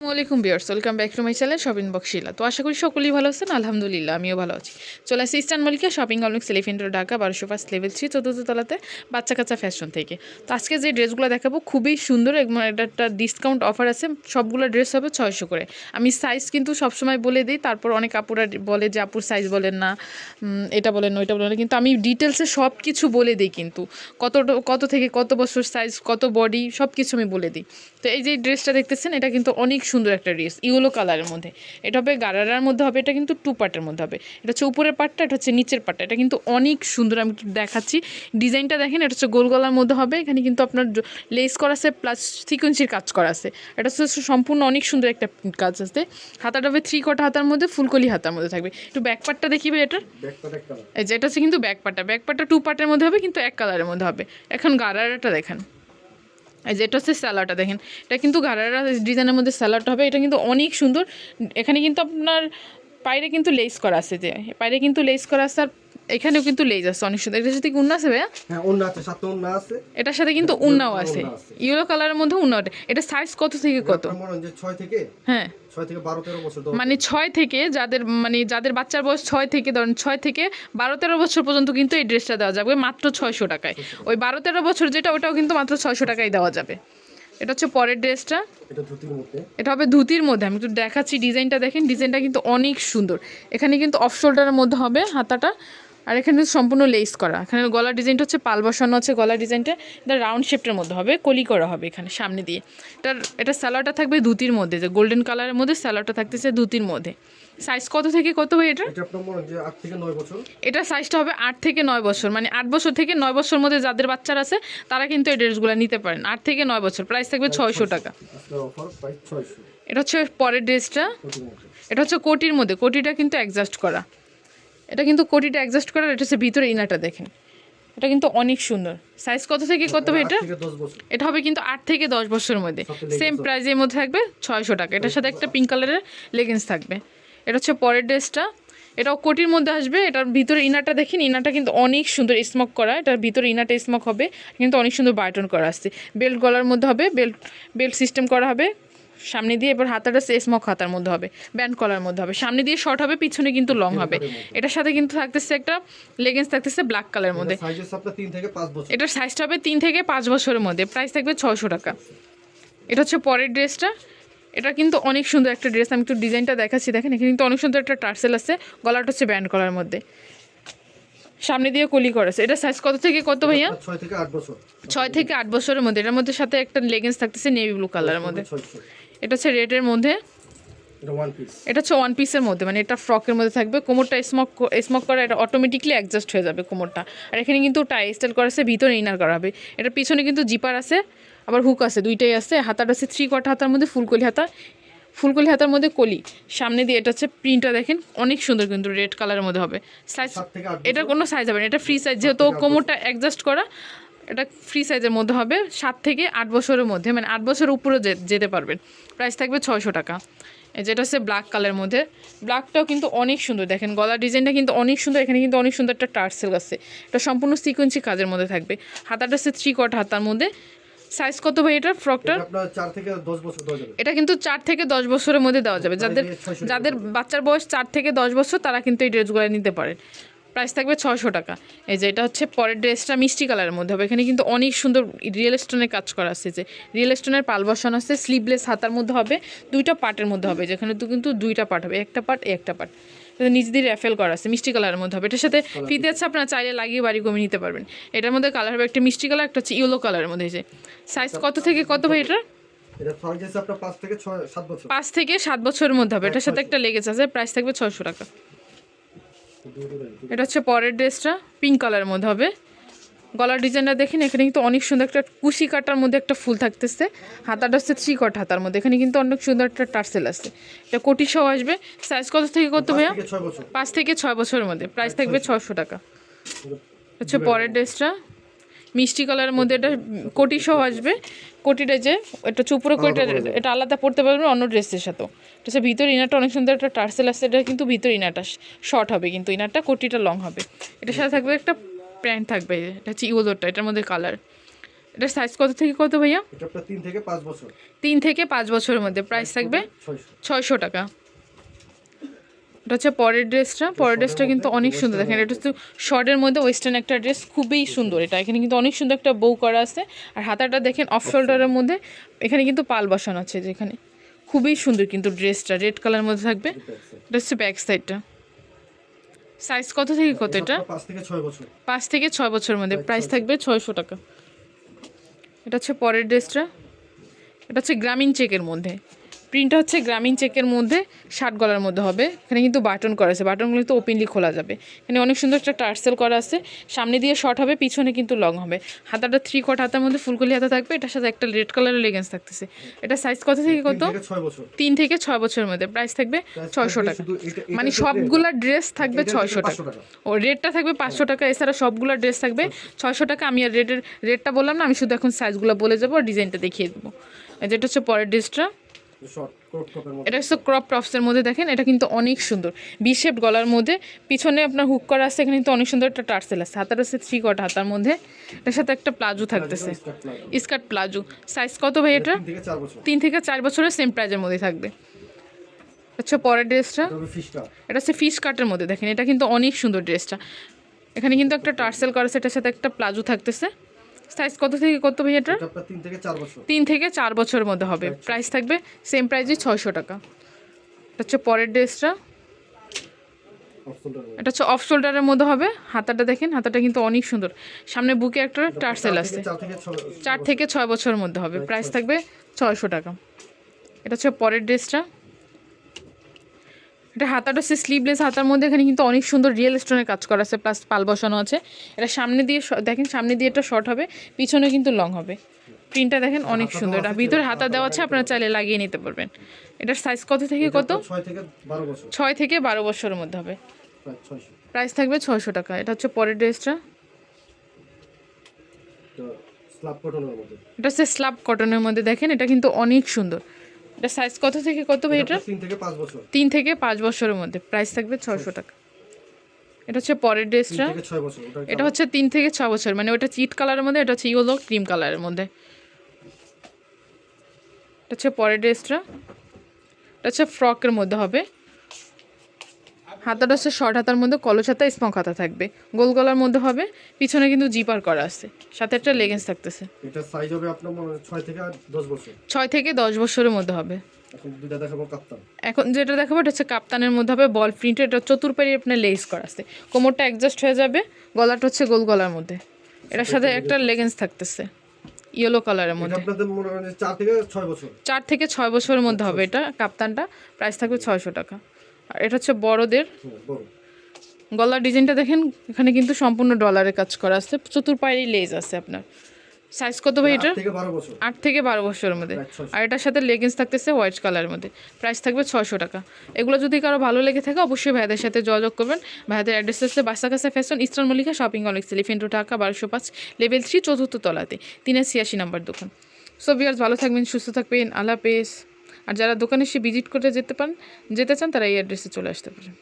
আসসালামাইকুম viewers welcome back to my channel shopping বক্সিলা তো আশা করি সকলেই ভালো আছেন, আলহামদুলিল্লাহ, আমিও ভালো আছি। চলে আসি ইস্টার্ন মলিকা শপিং কমপ্লেক্স এলিফেন্টের ঢাকা, বারোশো ফার্স্ট লেভেল থ্রি চতুর্থ তলাতে বাচ্চা কাচ্চা ফ্যাশন থেকে। তো আজকে যে ড্রেসগুলো দেখাবো খুবই সুন্দর, এবং এটা একটা ডিসকাউন্ট অফার আছে, সবগুলো ড্রেস হবে ছয়শো করে। আমি সাইজ কিন্তু সবসময় বলে দিই, তারপর অনেক আপুরা বলে যে, আপুর সাইজ বলেন না এটা বলেন ওইটা বলেন কিন্তু আমি ডিটেলসে সব কিছু বলে দিই কিন্তু। কত কত থেকে কত বছর সাইজ কত বডি সব কিছু আমি বলে দিই। তো এই যে ড্রেসটা দেখতেছেন, এটা কিন্তু অনেক সুন্দর একটা ড্রেস ইয়েলো কালারের মধ্যে। এটা হবে গারারার মধ্যে হবে এটা কিন্তু টু পার্টের মধ্যে হবে। এটা হচ্ছে উপরের পার্টটা এটা হচ্ছে নিচের পার্টটা এটা কিন্তু অনেক সুন্দর আমি দেখাচ্ছি। ডিজাইনটা দেখেন এটা হচ্ছে গোল গলার মধ্যে হবে। এখানে কিন্তু আপনার লেস করা আছে প্লাস সিকোয়েন্সির কাজ করা আছে। এটা হচ্ছে সম্পূর্ণ অনেক সুন্দর একটা কাজ আছে। হাতাটা হবে থ্রি কটা হাতার মধ্যে ফুলকলি হাতার মধ্যে থাকবে। একটু ব্যাক পার্টটা দেখিবে এটার। এই যে এটা হচ্ছে কিন্তু ব্যাক পার্টটা ব্যাক পার্টটা টু পার্টের মধ্যে হবে কিন্তু এক কালারের মধ্যে হবে। এখন গারারাটা দেখেন। এই যে, এটা হচ্ছে স্যালাডটা, দেখেন। এটা কিন্তু ঘাড়ারা ডিজাইনের মধ্যে স্যালাডটা হবে। এটা কিন্তু অনেক সুন্দর। এখানে কিন্তু আপনার পায়রে কিন্তু লেস করা আছে যে পায়রে কিন্তু লেস করা আছে আর এখানেও কিন্তু লেস আছে অনেক সুন্দর। এটার সাথে কি উন্না আছে ভাইয়া? হ্যাঁ অন্য আছে সাতটা অন্য আছে। এটার সাথে কিন্তু উন্নাও আছে। উন্না ইয়েলো কালারের মধ্যে উন্নাও এটা সাইজ কত থেকে কত? যে ছয় থেকে হ্যাঁ। থেকে বছর মানে ছয় থেকে যাদের মানে যাদের বাচ্চার বয়স ছয় থেকে ধরেন ছয় থেকে বারো তেরো বছর পর্যন্ত কিন্তু এই ড্রেসটা দেওয়া যাবে। মাত্র ছয়শো টাকায়। ওই বারো তেরো বছর যেটা ওটাও কিন্তু মাত্র ছয়শো টাকায় দেওয়া যাবে। এটা হচ্ছে পরের ড্রেসটা এটা এটা হবে ধুতির মধ্যে। আমি একটু দেখাচ্ছি ডিজাইনটা দেখেন। ডিজাইনটা কিন্তু অনেক সুন্দর। এখানে কিন্তু অফ শোল্ডারের মধ্যে হবে হাতাটা। আর এখানে সম্পূর্ণ লেস করা। এখানে গলার ডিজাইনটা হচ্ছে পাল বসানো আছে গলার ডিজাইনটা এটা রাউন্ড শেপটের মধ্যে হবে কলি করা হবে এখানে সামনে দিয়ে। এটার এটা স্যালোয়ারটা থাকবে ধুতির মধ্যে যে গোল্ডেন কালারের মধ্যে স্যালোয়ারটা থাকতেছে ধুতির মধ্যে। সাইজ কত থেকে কত হয় এটা এটা আপনার যে আট থেকে নয় বছর। এটা সাইজটা হবে আট থেকে নয় বছর মানে আট বছর থেকে নয় বছর মধ্যে যাদের বাচ্চারা আছে তারা কিন্তু এই ড্রেসগুলো নিতে পারেন। আট থেকে নয় বছর প্রাইস থাকবে ছয়শো টাকা। ছয়শো। এটা হচ্ছে পরের ড্রেসটা এটা হচ্ছে কোটির মধ্যে কোটিটা কিন্তু অ্যাডজাস্ট করা। এটা কিন্তু কোটিটা অ্যাডজাস্ট করার এটা হচ্ছে ভিতরে ইনাটা দেখেন। এটা কিন্তু অনেক সুন্দর। সাইজ কত থেকে কত হবে এটা? এটা হবে কিন্তু আট থেকে দশ বছরের মধ্যে। সেম প্রাইজের মধ্যে থাকবে ছয়শো টাকা। এটার সাথে একটা পিঙ্ক কালারের লেগিংস থাকবে। এটা হচ্ছে পরের ড্রেসটা। এটাও কোটির মধ্যে আসবে। এটার ভিতরে ইনারটা দেখেন ইনারটা কিন্তু অনেক সুন্দর স্মক করা। এটার ভিতরে ইনারটা স্মক হবে। কিন্তু অনেক সুন্দর বাটন করা আসছে বেল্ট গলার মধ্যে হবে বেল্ট বেল্ট সিস্টেম করা হবে। সামনে দিয়ে এবার হাতাটা স্মক হাতার মধ্যে হবে ব্যান্ড কলার মধ্যে হবে। সামনে দিয়ে শর্ট হবে পিছনে কিন্তু লং হবে। এটার সাথে কিন্তু থাকতেছে একটা লেগিংস থাকতেছে ব্ল্যাক কালার মধ্যে। এটার সাইজটা হবে তিন থেকে পাঁচ বছরের মধ্যে। প্রাইস থাকবে ছশো টাকা। এটা হচ্ছে পরের ড্রেসটা এটা কিন্তু অনেক সুন্দর একটা ড্রেস আমি একটু ডিজাইনটা দেখাচ্ছি। দেখেন এখানে কিন্তু অনেক সুন্দর একটা টার্সেল আছে। গলাটা হচ্ছে ব্যান্ড কলার মধ্যে। সামনে দিয়ে কলি করেছে এটা সাইজ কত থেকে কত ভাইয়া? ছয় থেকে আট বছর। ছয় থেকে আট বছরের মধ্যে। এটার মধ্যে সাথে একটা লেগিংস থাকতেছে নেভি ব্লু কালারের মধ্যে। এটা হচ্ছে রেডের মধ্যে। এটা এটা হচ্ছে ওয়ান পিসের মধ্যে। মানে এটা ফ্রকের মধ্যে থাকবে। কোমরটা স্মক স্মক করা এটা অটোমেটিকলি অ্যাডজাস্ট হয়ে যাবে কোমরটা। আর এখানে কিন্তু টাই স্টাইল করা আছে ভিতরে ইনার করা হবে। এটার পিছনে কিন্তু জিপার আছে আবার হুক আছে দুইটাই আছে। হাতাটা আছে থ্রি কোয়ার্টার হাতার মধ্যে ফুলকলি হাতা। ফুলকলি হাতার মধ্যে কলি। সামনে দিয়ে এটা হচ্ছে প্রিন্টটা দেখেন অনেক সুন্দর কিন্তু রেড কালারের মধ্যে হবে। সাইজ এটার কোনো সাইজ হবে না এটা ফ্রি সাইজ যেহেতু কোমরটা অ্যাডজাস্ট করা এটা ফ্রি সাইজের মধ্যে হবে সাত থেকে আট বছরের মধ্যে মানে আট বছরের উপরে যেতে পারবেন। প্রাইস থাকবে ছয়শো টাকা। এই যেটা হচ্ছে ব্ল্যাক কালারের মধ্যে। ব্ল্যাকটাও কিন্তু অনেক সুন্দর দেখেন গলার ডিজাইনটা কিন্তু অনেক সুন্দর এখানে কিন্তু অনেক সুন্দর একটা টার্সেল আছে। এটা সম্পূর্ণ সিকোয়েন্সি কাজের মধ্যে থাকবে। হাতাটা হচ্ছে থ্রি কট হাতার মধ্যে সাইজ কত ভাই এটা ফ্রকটার এটা কিন্তু চার থেকে দশ বছরের মধ্যে দেওয়া যাবে। যাদের এই যে 600 টাকা যাদের বাচ্চার বয়স চার থেকে দশ বছর তারা কিন্তু এই ড্রেসগুলো নিতে পারেন। প্রাইস থাকবে ছশো টাকা। এই যে এটা হচ্ছে পরের ড্রেসটা মিষ্টি কালারের মধ্যে হবে। এখানে কিন্তু অনেক সুন্দর রিয়েল স্টোনের কাজ করা আছে যে রিয়েল স্টোনের পাল বসানো আছে স্লিভলেস হাতার মধ্যে হবে দুইটা পার্টের মধ্যে হবে যেখানে তো কিন্তু দুইটা পার্ট হবে একটা পার্ট একটা পার্ট নিচ দিয়ে র্যাফেল করা আছে মিষ্টি কালারের মধ্যে হবে। এটার সাথে ফিতে আছে আপনারা চাইলে লাগিয়ে বাড়ি কমিয়ে নিতে পারবেন। এটার মধ্যে কালার হবে একটা মিষ্টি কালার একটা হচ্ছে ইয়েলো কালারের মধ্যে। যে সাইজ কত থেকে কত ভাই এটা পাঁচ থেকে সাত বছরের মধ্যে হবে। এটার সাথে একটা লেগেজ আছে প্রাইস থাকবে ছশো টাকা। এটা হচ্ছে পরের ড্রেসটা পিঙ্ক কালারের মধ্যে হবে। গলার ডিজাইনটা দেখেন এখানে কিন্তু অনেক সুন্দর একটা কুশি কাটার মধ্যে একটা ফুল থাকতেছে। হাতাটা হচ্ছে থ্রি কট হাতার মধ্যে এখানে কিন্তু অনেক সুন্দর একটা টার্সেল আছে। এটা কোটি সহ আসবে। সাইজ কত থেকে কত ভাইয়া? পাঁচ থেকে ছয় বছরের মধ্যে। প্রাইস থাকবে ছশো টাকা। হচ্ছে পরের ড্রেসটা। মিষ্টি কালারের মধ্যে এটা কোটি সহ আসবে? কোটিটা যে এটা চুপুরে কোটিটা এটা আলাদা পড়তে পারবে অন্য ড্রেসের সাথেও এটা হচ্ছে ভিতর ইনারটা অনেক সুন্দর একটা টার্সেল আসছে এটা কিন্তু ভিতর ইনারটা শর্ট হবে কিন্তু ইনারটা কোটিটা লং হবে। এটার সাথে থাকবে একটা প্যান্ট থাকবে এটা হচ্ছে ইউলোরটা এটার মধ্যে কালার। এটার সাইজ কত থেকে কত ভাইয়া? তিন থেকে পাঁচ বছর। তিন থেকে পাঁচ বছরের মধ্যে। প্রাইস থাকবে ছয়শো। ছয়শো টাকা। এটা হচ্ছে পরের ড্রেসটা। পরের ড্রেসটা কিন্তু অনেক সুন্দর। দেখেন এটা হচ্ছে শর্টের মধ্যে ওয়েস্টার্ন একটা ড্রেস খুবই সুন্দর এটা। এখানে কিন্তু অনেক সুন্দর একটা বউ করা আছে। আর হাতাটা দেখেন অফ শোল্ডারের মধ্যে। এখানে কিন্তু পাল বসানো আছে যেখানে। খুবই সুন্দর কিন্তু ড্রেসটা রেড কালার মধ্যে থাকবে। এটা হচ্ছে ব্যাক সাইডটা সাইজ কত থেকে কত এটা? পাঁচ থেকে ছয় বছরের মধ্যে। প্রাইস থাকবে ছয়শো টাকা। এটা হচ্ছে পরের ড্রেসটা এটা হচ্ছে গ্রামীণ চেকের মধ্যে। প্রিন্টটা হচ্ছে গ্রামীণ চেকের মধ্যে শার্ট গলার মধ্যে হবে। এখানে কিন্তু বাটন করা আছে। বাটনগুলো কিন্তু ওপেনলি খোলা যাবে। এখানে অনেক সুন্দর একটা টার্সেল করা আছে। সামনে দিয়ে শর্ট হবে পিছনে কিন্তু লং হবে। হাতাটা থ্রি কট হাতার মধ্যে ফুলকলি হাতা থাকবে। এটার সাথে একটা রেড কালারের লেগেন্স থাকতেছে। এটা সাইজ কত থেকে কত? তিন থেকে ছয় বছরের মধ্যে। প্রাইস থাকবে ছয়শো টাকা। মানে সবগুলা ড্রেস থাকবে ছয়শো টাকা। ও রেটটা থাকবে পাঁচশো টাকা। এছাড়া সবগুলো ড্রেস থাকবে ছয়শো টাকা। আমি আর রেটের রেটটা বললাম না আমি শুধু এখন সাইজগুলো বলে যাব আর ডিজাইনটা দেখিয়ে দেবো। যেটা হচ্ছে পরের ড্রেসটা এটা হচ্ছে ক্রপ টপসের মধ্যে দেখেন এটা কিন্তু অনেক সুন্দর। বি শেপ গলার মধ্যে পিছনে আপনার হুক করা আছে এখানে কিন্তু অনেক সুন্দর একটা টার্সেল আছে। হাতার আছে থ্রি কট হাতার মধ্যে। এটার সাথে একটা প্লাজো থাকতেছে। স্কার্ট প্লাজো সাইজ কত ভাই এটা? তিন থেকে চার বছর। তিন থেকে চার বছরের সেম প্রাইজের মধ্যে থাকবে। আচ্ছা পরের ড্রেসটা? এটা হচ্ছে ফিশ কাটের মধ্যে দেখেন এটা কিন্তু অনেক সুন্দর ড্রেসটা। এখানে কিন্তু একটা টার্সেল করা আছে এটার সাথে একটা প্লাজো থাকতেছে। সাইজ কত থেকে কত ভাই এটার? তিন থেকে চার বছরের মধ্যে হবে। প্রাইস থাকবে সেম প্রাইজই ছয়শো টাকা। এটা হচ্ছে পরের ড্রেসটা। এটা হচ্ছে অফ শোল্ডারের মধ্যে হবে। হাতাটা দেখেন হাতাটা কিন্তু অনেক সুন্দর। সামনে বুকে একটা টার্সেল আছে। চার থেকে ছয় বছরের মধ্যে হবে। প্রাইস থাকবে ছয়শো টাকা। এটা হচ্ছে পরের ড্রেসটা। এটা হাতাটা হচ্ছে স্লিভলেস হাতার মধ্যে এখানে কিন্তু অনেক সুন্দর রিয়েল স্টোনের কাজ করা আছে প্লাস পাল বসানো আছে। এটা সামনে দিয়ে দেখেন সামনে দিয়ে এটা শর্ট হবে পিছনে কিন্তু লং হবে। প্রিন্টটা দেখেন অনেক সুন্দর। এটা ভিতরে হাতা দেওয়া আছে আপনারা চাইলে লাগিয়ে নিতে পারবেন। এটার সাইজ কত থেকে কত? ছয় থেকে বারো বছরের মধ্যে হবে। প্রাইস থাকবে ছয়শো টাকা। এটা হচ্ছে পরের ড্রেসটা। এটা হচ্ছে স্লাব কটনের মধ্যে দেখেন এটা কিন্তু অনেক সুন্দর। এটা সাইজ কত থেকে কত ভাই এটা তিন থেকে পাঁচ বছর। তিন থেকে পাঁচ বছরের মধ্যে। প্রাইস থাকবে ছশো টাকা। এটা হচ্ছে পরের ড্রেসটা। এটা হচ্ছে তিন থেকে ছ বছর। মানে ওটা চিট কালারের মধ্যে এটা হচ্ছে ইয়েলো ক্রিম কালারের মধ্যে। এটা হচ্ছে পরের ড্রেসটা। এটা হচ্ছে ফ্রকের মধ্যে হবে। হাতাটা হচ্ছে শর্ট হাতার মধ্যে কলস হাতা স্মক হাতা থাকবে। গোল গলার মধ্যে হবে পিছনে কিন্তু জিপার করা আছে। সাথে একটা লেগেন্স থাকতেছে। এটা সাইজ হবে আপনার মনে হয় ছয় থেকে আর দশ বছর। ছয় থেকে দশ বছরের মধ্যে হবে। এখন যেটা দেখাবো এটা হচ্ছে কাপ্তানের মধ্যে হবে বল প্রিন্টের এটা চতুর্পারি আপনার লেস করা আছে। কোমরটা অ্যাডজাস্ট হয়ে যাবে গলাটা হচ্ছে গোল গলার মধ্যে। এটার সাথে একটা লেগেন্স থাকতেছে ইয়েলো কালারের এটা মধ্যে। চার থেকে ছয় বছর। চার থেকে ছয় বছরের মধ্যে হবে এটা কাপ্তানটা। প্রাইস থাকবে ছয়শো টাকা। আর এটা হচ্ছে বড়দের। গলার ডিজাইনটা দেখেন এখানে কিন্তু সম্পূর্ণ ডলারের কাজ করা আছে। চতুর্পায়েরই লেজ আছে আপনার। সাইজ কত ভাই এটা আট থেকে বারো বছরের মধ্যে। আর এটার সাথে লেগিংস থাকতেছে হোয়াইট কালারের মধ্যে। প্রাইস থাকবে ছয়শো টাকা। এগুলো যদি কারও ভালো লেগে থাকে অবশ্যই ভাইদের সাথে যোগাযোগ করবেন। ভাইদের অ্যাড্রেস হচ্ছে বাসাকাসা fashion eastern Mallika shopping complex এলিফেন্টো Dhaka বারোশো পাঁচ লেভেল থ্রি চতুর্থ তলাতে। তিনের ছিয়াশি নাম্বার দোকান। সো বিয়ার্স ভালো থাকবেন সুস্থ থাকবেন। আল্লাহ পেস আর যারা দোকানে এসে ভিজিট করে যেতে পারেন, যেতে চান তারা এই অ্যাড্রেসে চলে আসতে পারেন।